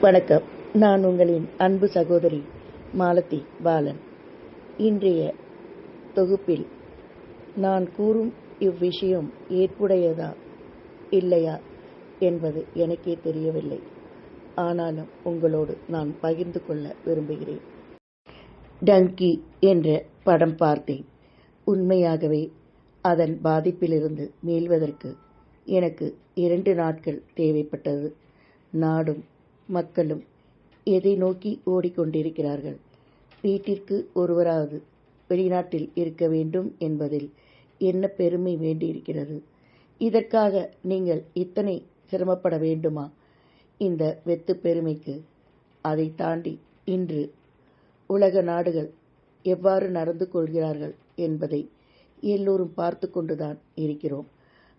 வணக்கம். நான் உங்களின் அன்பு சகோதரி மாலதி பாலன். இன்றைய தொகுப்பில் நான் கூறும் இவ்விஷயம் ஏற்புடையதா இல்லையா என்பது எனக்கே தெரியவில்லை. ஆனாலும் உங்களோடு நான் பகிர்ந்து கொள்ள விரும்புகிறேன். டங்கி என்ற படம் பார்த்தேன். உண்மையாகவே அதன் பாதிப்பிலிருந்து மீள்வதற்கு எனக்கு இரண்டு நாட்கள் தேவைப்பட்டது. நாடும் மக்களும் எதை நோக்கி ஓடிக்கொண்டிருக்கிறார்கள்? வீட்டிற்கு ஒருவராவது வெளிநாட்டில் இருக்க வேண்டும் என்பதில் என்ன பெருமை வேண்டியிருக்கிறது? இதற்காக நீங்கள் இத்தனை சிரமப்பட வேண்டுமா? இந்த வெத்து பெருமைக்கு அதை தாண்டி இன்று உலக நாடுகள் எவ்வாறு நடந்து கொள்கிறார்கள் என்பதை எல்லோரும் பார்த்து கொண்டுதான் இருக்கிறோம்.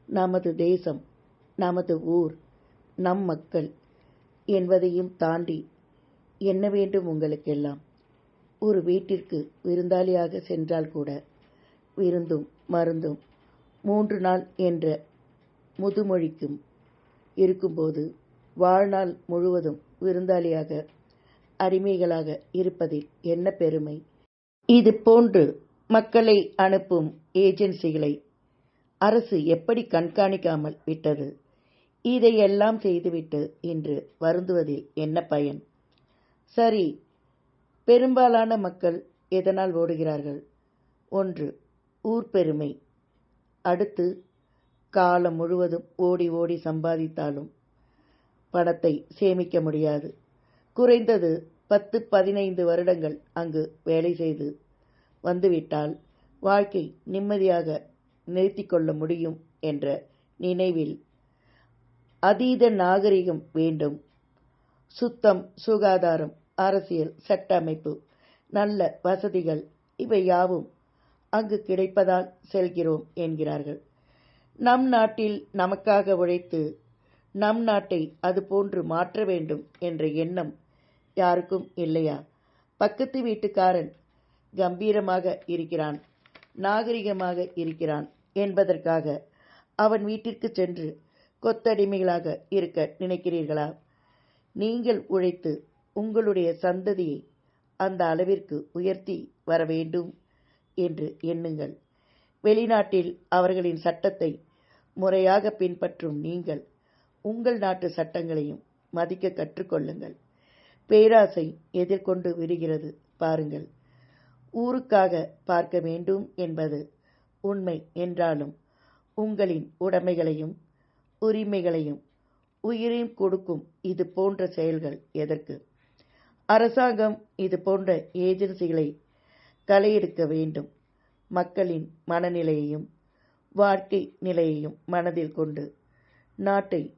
நமது தேசம் நமது ஊர் நம் மக்கள் என்பதையும் தாண்டி என்ன வேண்டும் உங்களுக்கெல்லாம்? ஒரு வீட்டிற்கு விருந்தாளியாக சென்றால் கூட விருந்தும் மருந்தும் மூன்று நாள் என்ற முதுமொழிக்கும் இருக்கும்போது வாழ்நாள் முழுவதும் விருந்தாளியாக அடிமைகளாக இருப்பதில் என்ன பெருமை? இது போன்று மக்களை அனுப்பும் ஏஜென்சிகளை அரசு எப்படி கண்காணிக்காமல் விட்டது? இதையெல்லாம் செய்துவிட்டு இன்று வருந்துவதில் என்ன பயன்? சரி பெரும்பாலான மக்கள் எதனால் ஓடுகிறார்கள்? ஒன்று ஊர் பெருமை. அடுத்து காலம் முழுவதும் ஓடி ஓடி சம்பாதித்தாலும் பணத்தை சேமிக்க முடியாது. குறைந்தது பத்து பதினைந்து வருடங்கள் அங்கு வேலை செய்து வந்துவிட்டால் வாழ்க்கை நிம்மதியாக நிறுத்திக்கொள்ள முடியும் என்ற நினைவில் அதீத நாகரிகம் வேண்டும். சுத்தம் சுகாதாரம் அரசியல் சட்ட அமைப்பு நல்ல வசதிகள் இவை யாவும் அங்கு கிடைப்பதால் செல்கிறோம் என்கிறார்கள். நம் நாட்டில் நமக்காக உழைத்து நம் நாட்டை அதுபோன்று மாற்ற வேண்டும் என்ற எண்ணம் யாருக்கும் இல்லையா? பக்கத்து வீட்டுக்காரன் கம்பீரமாக இருக்கிறான் நாகரிகமாக இருக்கிறான் என்பதற்காக அவன் வீட்டிற்கு சென்று கொத்தடிமைகளாக இருக்க நினைக்கிறீர்களா? நீங்கள் உழைத்து உங்களுடைய சந்ததியை அந்த அளவிற்கு உயர்த்தி வர வேண்டும் என்று எண்ணுங்கள். வெளிநாட்டில் அவர்களின் சட்டத்தை முறையாக பின்பற்றும் நீங்கள் உங்கள் நாட்டு சட்டங்களையும் மதிக்க கற்றுக்கொள்ளுங்கள். பேராசை எதிர்கொண்டு விடுகிறது பாருங்கள். ஊருக்காக பார்க்க வேண்டும் என்பது உண்மை என்றாலும் உங்களின் உடைமைகளையும் உரிமைகளையும் உயிரையும் கொடுக்கும் இது போன்ற செயல்கள் எதற்கு? அரசாங்கம் இது போன்ற ஏஜென்சிகளை கலையெடுக்க வேண்டும். மக்களின் மனநிலையையும் வாழ்க்கை நிலையையும் மனதில் கொண்டு நாட்டை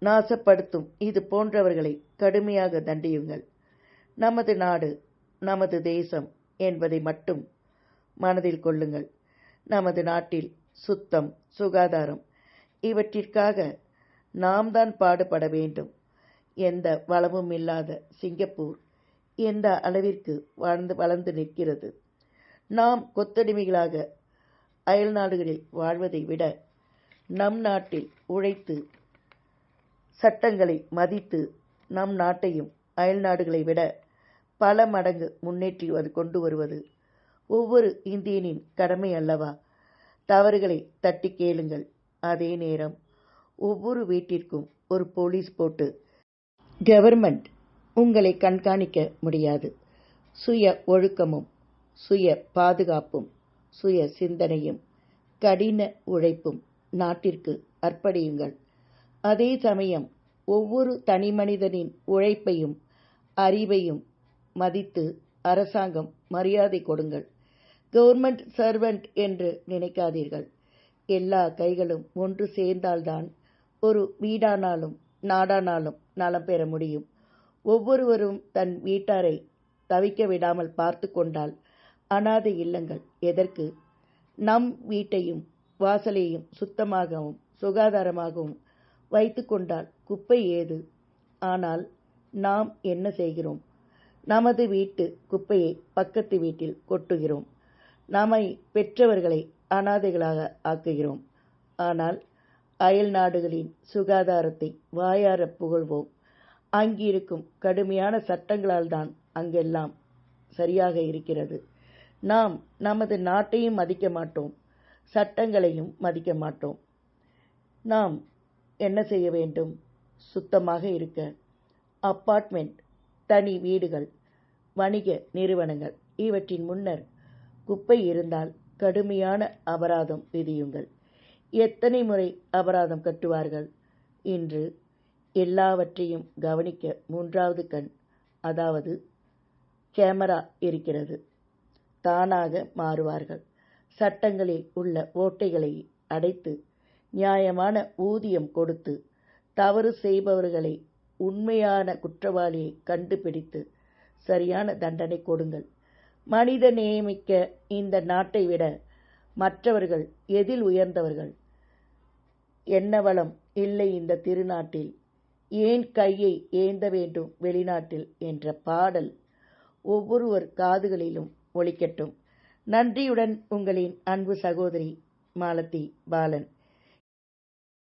நாசப்படுத்தும். இது போன்றவர்களை கடுமையாக தண்டியுங்கள். நமது நாடு நமது தேசம் என்பதை மட்டும் மனதில் கொள்ளுங்கள். நமது நாட்டில் சுத்தம் சுகாதாரம். இவற்றிற்காக நாம் தான் பாடுபட வேண்டும். எந்த வளமும் இல்லாத சிங்கப்பூர் எந்த அளவிற்கு வாழ்ந்து வளர்ந்து நிற்கிறது? நாம் கொத்தடிமைகளாக அயல் நாடுகளில் வாழ்வதை விட நம் நாட்டில் உழைத்து சட்டங்களை மதித்து நம் நாட்டையும் அயல் நாடுகளை விட பல மடங்கு முன்னேற்றி கொண்டு வருவது ஒவ்வொரு இந்தியனின் கடமை அல்லவா? தவறுகளை தட்டி கேளுங்கள். அதே நேரம் ஒவ்வொரு வீட்டிற்கும் ஒரு போலீஸ் போட்டு கவர்மெண்ட் உங்களை கண்காணிக்க முடியாது. சுய ஒழுக்கமும் சுய பாதுகாப்பும் சுய சிந்தனையும் கடின உழைப்பும் நாட்டிற்கு அர்ப்பணியுங்கள். அதே சமயம் ஒவ்வொரு தனிமனிதனின் உழைப்பையும் அறிவையும் மதித்து அரசாங்கம் மரியாதை கொடுங்கள். கவர்மெண்ட் சர்வெண்ட் என்று நினைக்காதீர்கள். எல்லா கைகளும் ஒன்று சேர்ந்தால்தான் ஒரு வீடானாலும் நாடானாலும் நலம் பெற முடியும். ஒவ்வொருவரும் தன் வீட்டாரை தவிக்க விடாமல் பார்த்து கொண்டால் அனாதை இல்லங்கள் எதற்கு? நம் வீட்டையும் வாசலையும் சுத்தமாகவும் சுகாதாரமாகவும் வைத்து கொண்டால் குப்பை ஏது? ஆனால் நாம் என்ன செய்கிறோம்? நமது வீட்டு குப்பையை பக்கத்து வீட்டில் கொட்டுகிறோம். நம்மை பெற்றவர்களை அனாதைகளாக ஆக்குகிறோம். ஆனால் அயல் நாடுகளின் சுகாதாரத்தை வாயார புகழ்வோம். அங்கிருக்கும் கடுமையான சட்டங்களால் தான் அங்கெல்லாம் சரியாக இருக்கிறது. நாம் நமது நாட்டையும் மதிக்க மாட்டோம். சட்டங்களையும் மதிக்க மாட்டோம். நாம் என்ன செய்ய வேண்டும்? சுத்தமாக இருக்க. அப்பார்ட்மெண்ட் தனி வீடுகள் வணிக நிறுவனங்கள் இவற்றின் முன்னர் குப்பை இருந்தால் கடுமையான அபராதம் விதியுங்கள். எத்தனை முறை அபராதம் கட்டுவார்கள்? இன்று எல்லாவற்றையும் கவனிக்க மூன்றாவது கண் அதாவது கேமரா இருக்கிறது. தானாக மாறுவார்கள். சட்டங்களில் உள்ள ஓட்டைகளை அடைத்து நியாயமான ஊதியம் கொடுத்து தவறு செய்பவர்களை உண்மையான குற்றவாளியை கண்டுபிடித்து சரியான தண்டனை கொடுங்கள். மனித நியமிக்க இந்த நாட்டை விட மற்றவர்கள் எதில் உயர்ந்தவர்கள்? என்ன வளம் இல்லை இந்த திருநாட்டில். ஏன் கையை ஏந்த வேண்டும் வெளிநாட்டில் என்ற பாடல் ஒவ்வொருவர் காதுகளிலும் ஒழிக்கட்டும் நன்றியுடன் உங்களின் அன்பு சகோதரி மாலதி பாலன்.